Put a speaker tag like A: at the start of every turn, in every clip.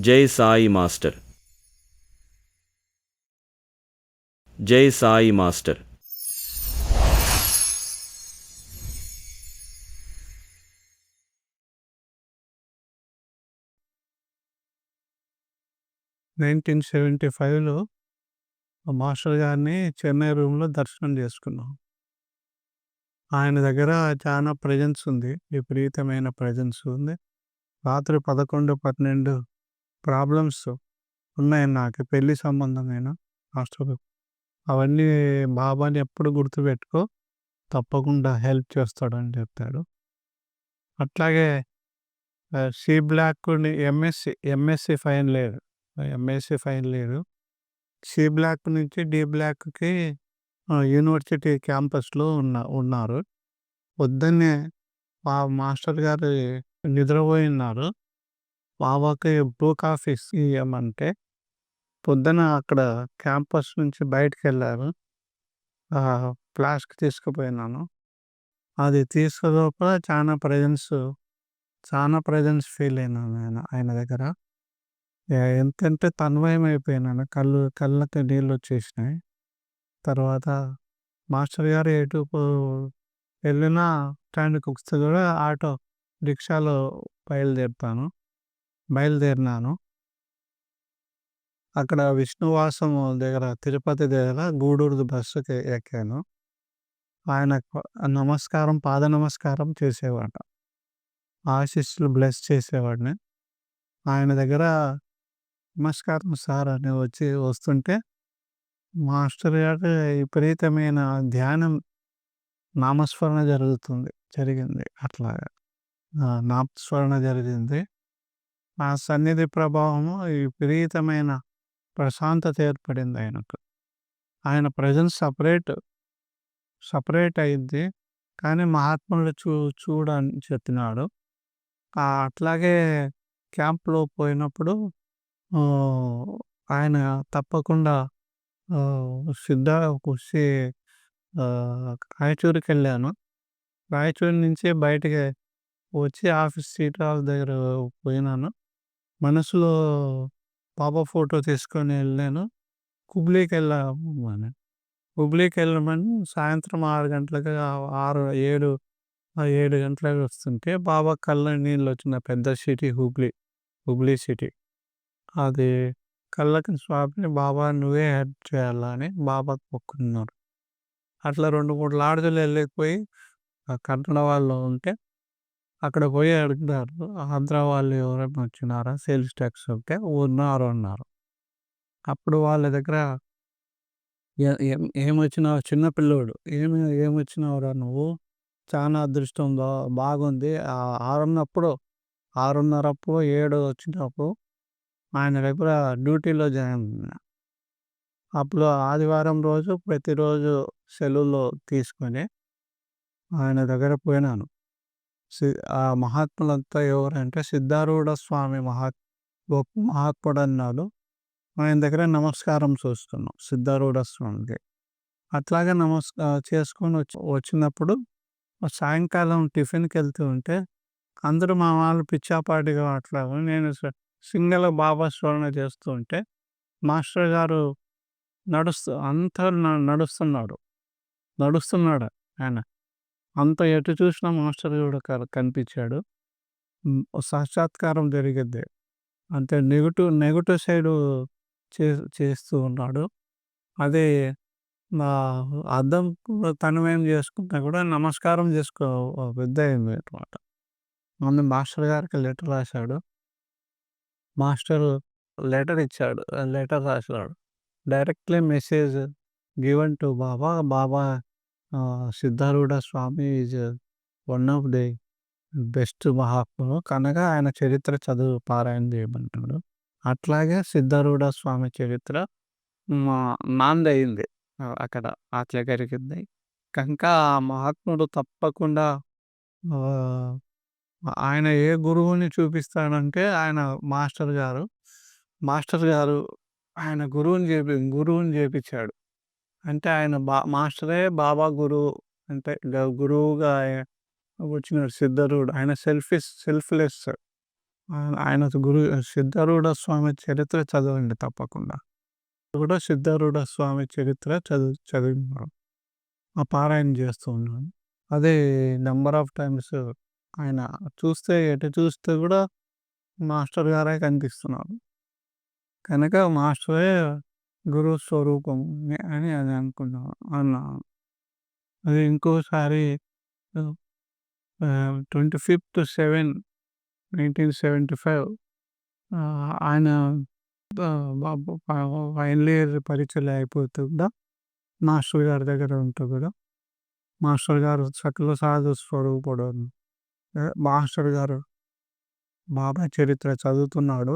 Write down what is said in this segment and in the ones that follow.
A: జై సాయి మాస్టర్. జై Sai master.
B: Nineteen seventy ఫైవ్లో మాస్టర్ గారిని చెన్నై రూమ్లో దర్శనం చేసుకున్నాం. ఆయన దగ్గర చాలా ప్రజెన్స్ ఉంది విపరీతమైన ప్రజెన్స్ ఉంది. రాత్రి పదకొండు పన్నెండు ప్రాబ్లమ్స్ ఉన్నాయి నాకు పెళ్ళి సంబంధమైన మాస్టర్ అవన్నీ బాబాని ఎప్పుడు గుర్తుపెట్టుకో తప్పకుండా హెల్ప్ చేస్తాడని చెప్తాడు అట్లాగే సి బ్లాక్ని ఎంఎస్సి ఎంఎస్సి ఫైన్ లేదు ఎంఎస్సి ఫైన్ లేదు సి బ్లాక్ నుంచి డి బ్లాక్కి యూనివర్సిటీ క్యాంపస్లో ఉన్న ఉన్నారు. పొద్దున్నే మా మాస్టర్ గారు నిద్రపోయి ఉన్నారు బాబాకి బ్రూ కాఫీ ఇవ్వమంటే పొద్దున అక్కడ క్యాంపస్ నుంచి బయటకు వెళ్ళారు ఫ్లాస్క్ తీసుకుపోయినాను. అది తీసుకులోపల చాలా ప్రజెన్స్ చాలా ప్రజెన్స్ ఫీల్ అయినాను ఆయన ఆయన దగ్గర ఎంతంటే తన్వయం అయిపోయినాను కళ్ళు కళ్ళకి నీళ్ళు వచ్చేసినాయి తర్వాత మాస్టర్ గారు ఎటు వెళ్ళినా స్టాండ్కి వస్తే కూడా ఆటో రిక్షాలో బయలుదేరుతాను బయలుదేరినాను. అక్కడ విష్ణువాసం దగ్గర తిరుపతి దగ్గర గూడూరు బస్సుకి ఎక్కాను. ఆయన నమస్కారం పాద నమస్కారం చేసేవాట ఆశీస్సులు బ్లెస్ చేసేవాడిని. ఆయన దగ్గర నమస్కారం సార్ అని వచ్చి వస్తుంటే మాస్టర్ గారు విపరీతమైన ధ్యానం నామస్మరణ జరుగుతుంది జరిగింది. అట్లాగా. నామస్మరణ జరిగింది. ఆ సన్నిధి ప్రభావము విపరీతమైన ప్రశాంతత ఏర్పడింది ఆయనకు. ఆయన ప్రజెన్స్ సపరేట్ సపరేట్ అయింది కానీ మహాత్ములు చూ చూడని చెప్పినాడు. అట్లాగే క్యాంప్లో పోయినప్పుడు ఆయన తప్పకుండా సిద్ధ వచ్చి రాయచూరుకి వెళ్ళాను రాయచూరు నుంచి బయటికి వచ్చి ఆఫీస్ సీట్ హౌస్ దగ్గర పోయినాను. మనసులో బాబా ఫోటో తీసుకొని వెళ్ళాను. కుబ్లీకి వెళ్ళమని హుబ్లీకి వెళ్ళమని సాయంత్రం ఆరు గంటలకు ఆరు ఏడు ఏడు గంటలకు వస్తుంటే బాబా కళ్ళ నీళ్ళు వచ్చిన పెద్ద సిటీ హుబ్లీ హుబ్లీ సిటీ. అది కళ్ళకి స్వామిని బాబా నువ్వే హెల్ప్ చేయాలని బాబాకి మొక్కున్నారు అట్లా రెండు మూడు లాడ్జులు వెళ్ళిపోయి కన్నడ వాళ్ళు ఉంటే అక్కడ పోయి అడుగుతారు ఆంధ్ర వాళ్ళు ఎవరైనా వచ్చినారా? సేల్స్ ట్యాక్స్ ఉంటే ఉన్నారు అన్నారు. అప్పుడు వాళ్ళ దగ్గర ఏమొచ్చినావు చిన్న పిల్లోడు ఏమి ఏమొచ్చినావురా నువ్వు? చాలా అదృష్టం బాగుంది. ఆరున్నప్పుడు ఆరున్నరప్పుడు ఏడు వచ్చినప్పుడు ఆయన దగ్గర డ్యూటీలో జాయిన్ అప్పుడు ఆదివారం రోజు ప్రతిరోజు సెలవులో తీసుకొని ఆయన దగ్గర పోయినాను. ఆ మహాత్ములంతా ఎవరంటే సిద్ధారూఢ స్వామి మహాత్ గొప్ప మహాత్ముడు అన్నాడు ఆయన దగ్గర నమస్కారం చూస్తున్నాం సిద్ధారూఢ స్వామికి. అట్లాగే నమస్కారం చేసుకొని వచ్చి వచ్చినప్పుడు సాయంకాలం టిఫిన్కి వెళ్తూ ఉంటే అందరూ మా వాళ్ళు పిచ్చాపాటిగా అట్లా నేను సింగల్ బాబా స్మరణ చేస్తూ ఉంటే మాస్టర్ గారు నడుస్తూ అంతా నడుస్తున్నాడు. నడుస్తున్నాడు ఆయన. అంత ఎటు చూసినా మాస్టర్ కూడా కనిపించాడు. సాక్షాత్కారం జరిగిద్ది. అంటే నెగిటివ్ నెగిటివ్ సైడ్ చే చేస్తూ ఉన్నాడు. అదే నా అర్థం తనమేం చేసుకున్నా కూడా నమస్కారం చేసుకో పెద్ద అయింది అనమాట అందు మాస్టర్ గారికి లెటర్ రాశాడు. మాస్టర్ లెటర్ ఇచ్చాడు letter రాసినాడు. Directly message given to Baba Baba Siddharudha Swami is one of the best మహాత్ముడు కనుక ఆయన చరిత్ర చదువు పారాయణ చేయమంటాడు అట్లాగే సిద్ధారూఢ స్వామి చరిత్ర మా నాందయింది. అక్కడ అట్లా జరిగింది కనుక ఆ మహాత్ముడు తప్పకుండా ఆయన ఏ గురువుని చూపిస్తాడంటే ఆయన మాస్టర్ గారు. మాస్టర్ గారు ఆయన గురువుని చేపి గురువుని చేపించాడు అంటే ఆయన బా మాస్టరే బాబా గురువు అంటే గురువుగా వచ్చినాడు సిద్ధరుడు ఆయన సెల్ఫిష్ సెల్ఫ్లెస్ ఆయన ఆయన గురు సిద్ధారూఢ స్వామి చరిత్ర చదవండి తప్పకుండా. కూడా సిద్ధారూఢ స్వామి చరిత్ర చదువు చదివినాను. ఆ పారాయణ చేస్తూ ఉన్నాను. అదే నంబర్ ఆఫ్ టైమ్స్ ఆయన చూస్తే ఎటు చూస్తే కూడా మాస్టర్ గారే కనిపిస్తున్నారు. కనుక మాస్టరే గురు స్వరూపం అని అది అనుకున్నాను అన్నాను. అది ఇంకోసారి twenty fifth seven nineteen seventy five ఆయన బాబు ఫైనల్ ఇయర్ పరీక్షలు అయిపోతుందా మాస్టర్ గారి దగ్గర ఉంటుంది కూడా మాస్టర్ గారు సకల సాధు స్వరూపుడు మాస్టర్ గారు బాబా చరిత్ర చదువుతున్నాడు.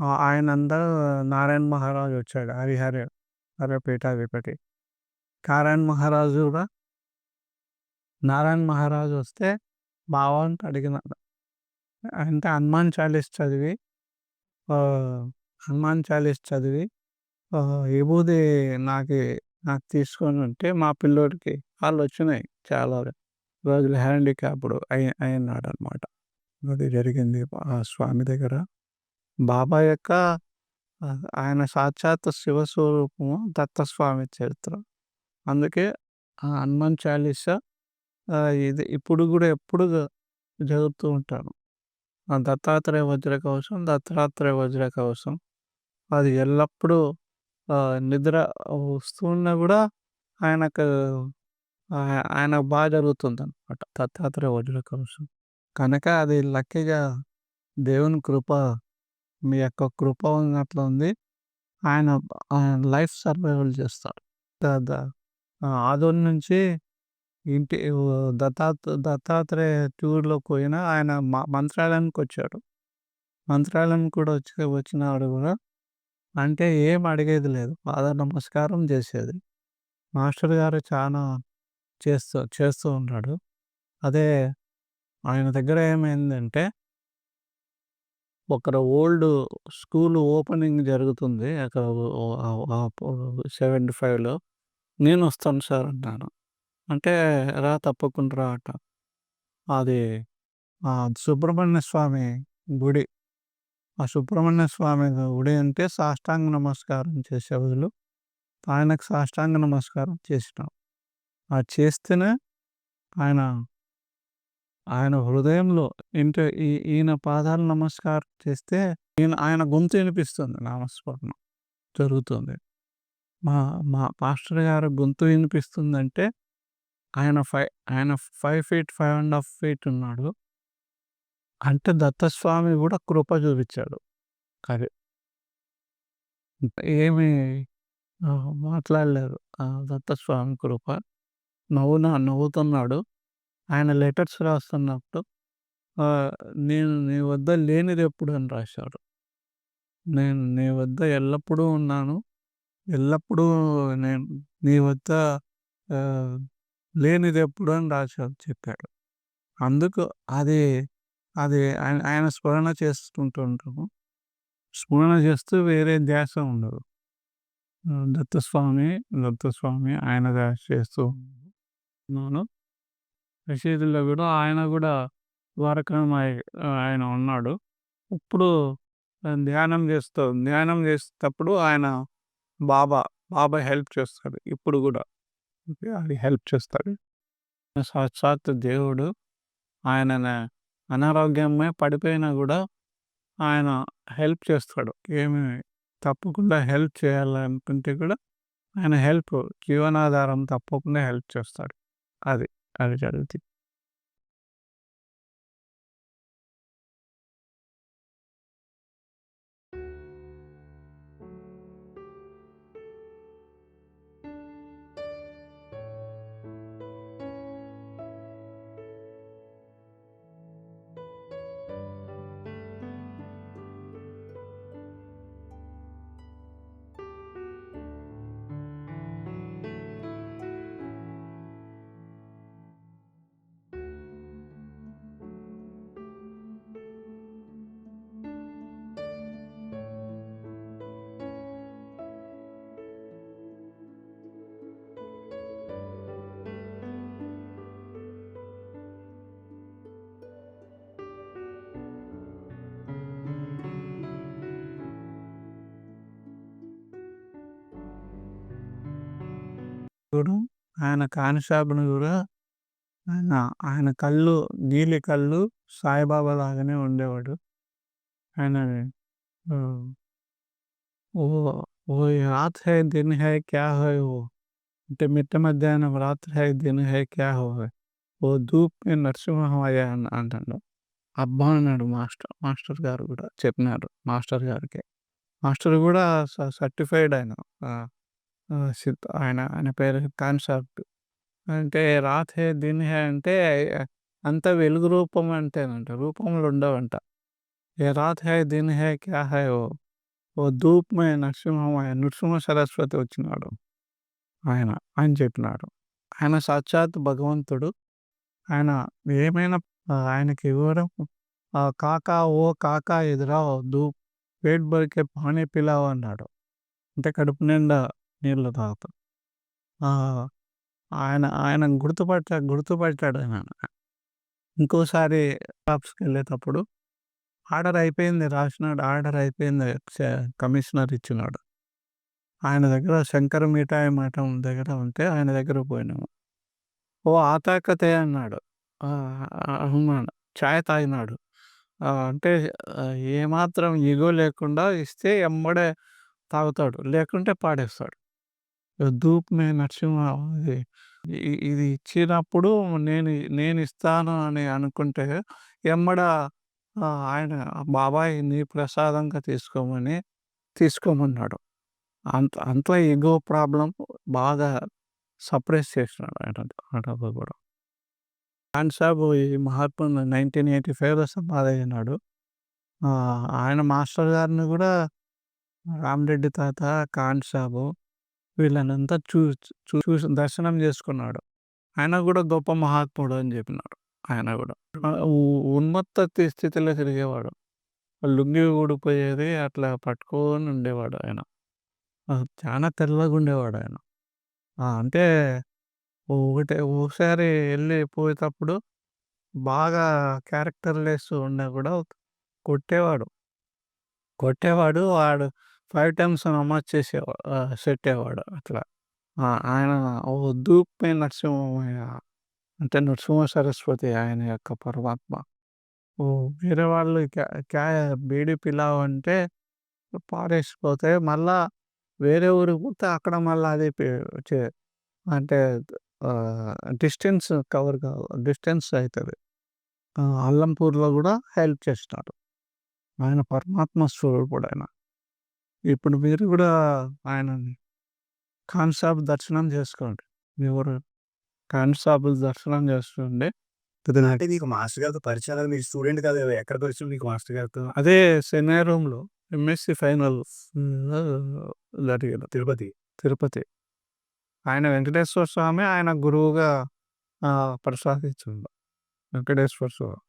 B: ఆయన ఆయనంతా నారాయణ మహారాజు వచ్చాడు. హరిహర హర పీఠాధిపతి. నారాయణ మహారాజు కూడా నారాయణ మహారాజు వస్తే బావాని అడిగినాడు. అంటే హనుమాన్ చాలీస్ చదివి హనుమాన్ చాలీస్ చదివి విభూది నాకు నాకు తీసుకొని ఉంటే మా పిల్లోడికి వాళ్ళు వచ్చినాయి చాలా రోజులు హ్యాండిక్యాప్డ్ అయి అయినాడనమాట. అది జరిగింది ఆ స్వామి దగ్గర. బాబా యొక్క ఆహ్, ఆయన సాక్షాత్ శివస్వరూపము దత్తస్వామి చరిత్ర. అందుకే ఆ హనుమాన్ చాలీస ఆహ్, ఇది ఇప్పుడు కూడా ఎప్పుడు చదువుతూ ఉంటాను. ఆ దత్తాత్రేయ వజ్ర కోసం దత్తాత్రేయ వజ్ర కోసం అది ఎల్లప్పుడూ ఆహ్, నిద్ర వస్తున్నా కూడా ఆయనకు ఆహ్, ఆయనకు బాగా జరుగుతుందనమాట. దత్తాత్రేయ వజ్ర కోసం కనుక అది లక్కీగా దేవుని కృప మీ యొక్క కృప ఉన్నట్లు ఉంది. ఆయన లైఫ్ సర్వైవల్ చేస్తాడు. ద ఆదోని నుంచి ఇంటి దత్తాత్ దత్తాత్రేయ టూర్లో పోయిన ఆయన మంత్రాలయానికి వచ్చాడు మంత్రాలయం కూడా వచ్చి వచ్చినాడు కూడా అంటే ఏం అడిగేది లేదు. పాద నమస్కారం చేసేది. మాస్టర్ గారు చాలా చేస్తూ చేస్తూ ఉన్నాడు. అదే ఆయన దగ్గర ఏమైందంటే ఒకరు ఓల్డ్ స్కూల్ ఓపెనింగ్ జరుగుతుంది. అక్కడ సెవెంటీ ఫైవ్లో నేను వస్తాను సార్ అన్నాను. అంటే రా తప్పకుండా రా అట. అది సుబ్రహ్మణ్య స్వామి గుడి. ఆ సుబ్రహ్మణ్య స్వామి గుడి అంటే సాష్టాంగ నమస్కారం చేసే బదులు ఆయనకు సాష్టాంగ నమస్కారం చేసినాం. అది చేస్తేనే ఆయన ఆయన హృదయంలో ఇంటే ఈ ఈయన పాదాలు నమస్కారం చేస్తే ఈయన ఆయన గొంతు వినిపిస్తుంది నామస్మరణ జరుగుతుంది. మా మా పాస్టర్ గారి గొంతు వినిపిస్తుందంటే ఆయన ఫైవ్ ఆయన five feet, five and half feet ఉన్నాడు. అంటే దత్తస్వామి కూడా కృప చూపించాడు. అది. ఏమి మాట్లాడలేదు. దత్తస్వామి కృప. నవ్వున నవ్వుతున్నాడు. ఆయన లెటర్స్ రాస్తున్నప్పుడు నేను నీ వద్ద లేనిది ఎప్పుడు అని రాశాడు. నేను నీ వద్ద ఎల్లప్పుడూ ఉన్నాను. ఎల్లప్పుడూ నేను నీ వద్ద లేనిది ఎప్పుడు అని రాశాడు చెప్పాడు. అందుకు అది అది ఆయన ఆయన స్మరణ చేసుకుంటూ ఉంటాము. స్మరణ చేస్తూ వేరే ధ్యాస ఉండదు. దత్తస్వామి, దత్తస్వామి ఆయన ధ్యాస చేస్తూ ఉన్నాను. రషీదులో కూడా ఆయన కూడా ద్వారకామాయి ఆయన ఉన్నాడు. ఇప్పుడు ధ్యానం చేస్తూ ధ్యానం చేసేటప్పుడు ఆయన బాబా, బాబా హెల్ప్ చేస్తాడు. ఇప్పుడు కూడా. అది హెల్ప్ చేస్తాడు. సాక్షాత్ దేవుడు ఆయన అనారోగ్యమే పడిపోయినా కూడా ఆయన హెల్ప్ చేస్తాడు. ఏమి తప్పకుండా హెల్ప్ చేయాలనుకుంటే కూడా ఆయన హెల్ప్ జీవనాధారం తప్పకుండా హెల్ప్ చేస్తాడు. అది. అది జరుగుతుంది. కూడా ఆయన కానిస్టేబుల్‌ని కూడా ఆయన ఆయన కళ్ళు నీలి కళ్ళు సాయిబాబా లాగానే ఉండేవాడు. ఆయన ఓ ఓ రాత్ హై దిన్ హై క్యా హై ఓ అంటే మిట్ట మధ్యాహ్నం రాత్రి హై దిన్ హై క్యా హో హై ఓ ధూప్ నేను నరసింహమయ్య అన్ అంటాడు. అబ్బా! అన్నాడు మాస్టర్. మాస్టర్ గారు కూడా చెప్పినారు మాస్టర్ గారికి. మాస్టర్ కూడా సర్టిఫైడ్ ఆయన. ఆహ్, సిద్ ఆయన ఆయన పేరు కాన్సెప్ట్. అంటే రాత్ హే దిన్ హే అంటే అంత వెలుగు రూపం అంటేనంట. రూపంలో ఉండవంట. ఏ రాత్ హై దిన్ హై క్యా హై ఓ ఓ ధూప్ మే నరసింహమయ్య నృసింహ సరస్వతి వచ్చినాడు. ఆయన ఆయన చెప్పినాడు. ఆయన సాక్షాత్ భగవంతుడు. ఆయన ఏమైనా ఆహ్, ఆయనకి ఇవ్వడం ఆహ్, కాకా ఓ కాకా ఎదురావ్ ధూప్ పేట్ భర్‌కే పానీ పిలావో అన్నాడు. అంటే కడుపు నిండా నీళ్ళు తాగుతాడు ఆయన ఆయన గుర్తుపట్ట గుర్తుపట్టాడు ఆయన. ఇంకోసారి జాబ్స్‌కెళ్ళేటప్పుడు ఆర్డర్ అయిపోయింది రాసినాడు. ఆర్డర్ అయిపోయింది కమిషనర్ ఇచ్చినాడు. ఆయన దగ్గర శంకర్ మిఠాయి మఠం దగ్గర ఉంటే ఆయన దగ్గర పోయినాము. ఓ ఆతాకతే అన్నాడు. ఆహ్, అవునాడు. చాయ్ తాగినాడు. అంటే ఏమాత్రం ఇగో లేకుండా ఇస్తే ఎమ్మడే తాగుతాడు. లేకుంటే పాడేస్తాడు. ధూప్ మే నరసింహ ఇది ఇ ఇది ఇచ్చినప్పుడు నేను నేను ఇస్తాను అని అనుకుంటే ఎమ్మడ ఆయన బాబాయ్ నీ ప్రసాదంగా తీసుకోమని తీసుకోమన్నాడు. అంత అంత ఎగో ప్రాబ్లం బాగా సప్రెస్ చేసినాడు ఆయన అటప్పుడు కూడా ఖాన్ సాబ్ ఈ మహాత్ముని 1985లో సమాధయ్యినాడు. ఆహ్, ఆయన మాస్టర్ గారిని కూడా రామిరెడ్డి తాత, ఖాన్ సాబు వీళ్ళనంతా చూ చూసి దర్శనం చేసుకున్నాడు. ఆయన కూడా గొప్ప మహాత్ముడు అని చెప్పినాడు. ఆయన కూడా ఉన్మత్త స్థితిలో తిరిగేవాడు. లుంగీ ఊడిపోయేది అట్లా పట్టుకొని ఉండేవాడు ఆయన. చాలా తెల్లగా ఉండేవాడు ఆయన. అంటే ఒకటే ఒకసారి వెళ్ళి పోయేటప్పుడు బాగా క్యారెక్టర్ లెస్ ఉన్నా కూడా కొట్టేవాడు. కొట్టేవాడు. వాడు ఫైవ్ టైమ్స్ నమాజ్ చేసేవాడు ఆహ్, సెట్టేవాడు అట్లా. ఆయన ఓ ధూప్ మే నరసింహమయ్య అంటే నరసింహ సరస్వతి ఆయన యొక్క పరమాత్మ. ఓ వేరే వాళ్ళు క్యా క్యా బీడీ పిలావ్ అంటే పారేసిపోతే మళ్ళా వేరే ఊరికి పోతే అక్కడ మళ్ళా అది అంటే డిస్టెన్స్ కవర్ కావు. డిస్టెన్స్ అవుతుంది అల్లంపూర్‌లో కూడా హెల్ప్ చేస్తారు ఆయన పరమాత్మ స్వరూపుడాయన. ఇప్పుడు మీరు గూడా ఆయనని ఖాన్ సాబ్ దర్శనం చేసుకోండి. ఎవరు ఖాన్ సాబ్ దర్శనం చేసుకోండి.
C: అంటే మీకు మాస్టర్ గారితో పరిచయం అనేది మీరు స్టూడెంట్ కాదు కదా! ఎక్కడ పరిచయం మీకు మాస్టర్ గారితో?
B: అదే చెన్నై రూమ్‌లో ఎంఎస్‌సి ఫైనల్స్‌లో జరిగింది.
C: తిరుపతి.
B: తిరుపతి. ఆయన వెంకటేశ్వర స్వామి ఆయన గురువుగా ప్రసాదించిండు. వెంకటేశ్వర స్వామి.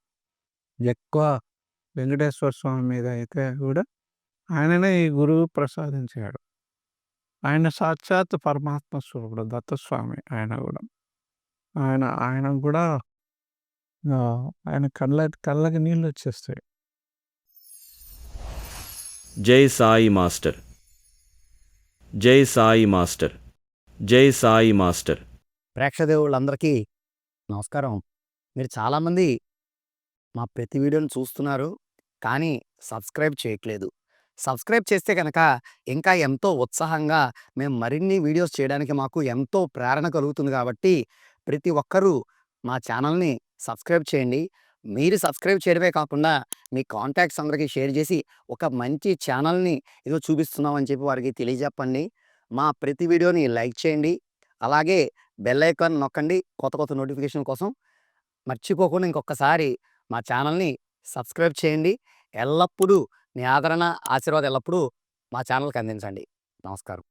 B: ఎక్కువ వెంకటేశ్వర స్వామి మీద అయితే గూడా ఆయననే ఈ గురువు ప్రసాదించాడు. ఆయన సాక్షాత్ పరమాత్మ స్వరూపుడు దత్తస్వామి ఆయన గూడా. ఆయన ఆయనకు గూడా ఆహ్, ఆయన కళ్ళ కళ్ళకి నీళ్ళొచ్చేస్తాయి.
A: జై సాయి మాస్టర్ జై సాయి మాస్టర్ జై సాయి మాస్టర్
C: ప్రేక్షదేవులందరికీ నమస్కారం. మీరు చాలామంది మా ప్రతి వీడియోని చూస్తున్నారు. కానీ సబ్స్క్రైబ్ చేయట్లేదు. సబ్స్క్రైబ్ చేస్తే కనుక ఇంకా ఎంతో ఉత్సాహంగా మేము మరిన్ని వీడియోస్ చేయడానికి మాకు ఎంతో ప్రేరణ కలుగుతుంది కాబట్టి ప్రతి ఒక్కరూ మా ఛానల్‌ని సబ్స్క్రైబ్ చేయండి. మీరు సబ్స్క్రైబ్ చేయడమే కాకుండా మీ కాంటాక్ట్స్ అందరికీ షేర్ చేసి ఒక మంచి ఛానల్‌ని ఏదో చూపిస్తున్నాం అని చెప్పి వారికి తెలియజెప్పండి. మా ప్రతి వీడియోని లైక్ చేయండి. అలాగే బెల్ ఐకాన్ నొక్కండి కొత్త కొత్త నోటిఫికేషన్ కోసం. మర్చిపోకుండా ఇంకొకసారి మా ఛానల్‌ని సబ్స్క్రైబ్ చేయండి. ఎల్లప్పుడూ నీ ఆదరణ, ఆశీర్వాదం ఎల్లప్పుడూ మా ఛానల్‌కి అందించండి. నమస్కారం.